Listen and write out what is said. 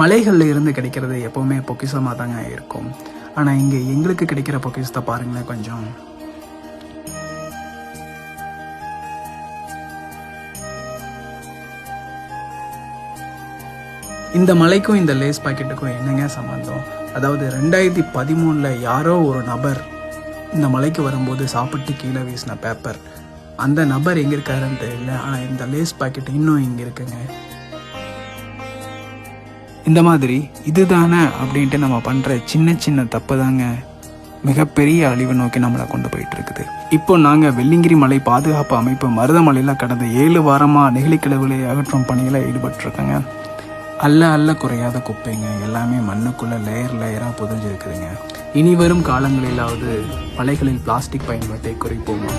மலைகளில் இருந்து கிடைக்கிறது எப்போவுமே பொக்கிசமாக தாங்க இருக்கும். ஆனால் இங்கே எங்களுக்கு கிடைக்கிற பொக்கிஷத்தை பாருங்களேன் கொஞ்சம். இந்த மலைக்கும் இந்த லேஸ் பாக்கெட்டுக்கும் என்னங்க சம்மந்தம் அதாவது ரெண்டாயிரத்தி பதிமூணில் யாரோ ஒரு நபர் இந்த மலைக்கு வரும்போது சாப்பிட்டு கீழே வீசின பேப்பர் அந்த நபர் எங்கே இருக்காருன்னு தெரியல ஆனால் இந்த லேஸ் பாக்கெட் இன்னும் இங்கே இருக்குங்க. இந்த மாதிரி இதுதானே அப்படின்ட்டு நம்ம பண்ணுற சின்ன சின்ன தப்பு தாங்க மிகப்பெரிய அழிவு நோக்கி நம்மளை கொண்டு போயிட்டு இருக்குது இப்போ நாங்கள் வெள்ளிங்கிரி மலை பாதுகாப்பு அமைப்பு மருதமலையில் கடந்த ஏழு வாரமாக நெகிழிக்கிழவுகளை அகற்றும் பணியில் ஈடுபட்டிருக்கோங்க. அல்ல அல்ல குறையாத குப்பைங்க. எல்லாமே மண்ணுக்குள்ளே லேயர் லேயராக புதைஞ்சிருக்குதுங்க. இனி வரும் காலங்களிலாவது மலைகளில் பிளாஸ்டிக் பயன்பாட்டை குறைப்போமா?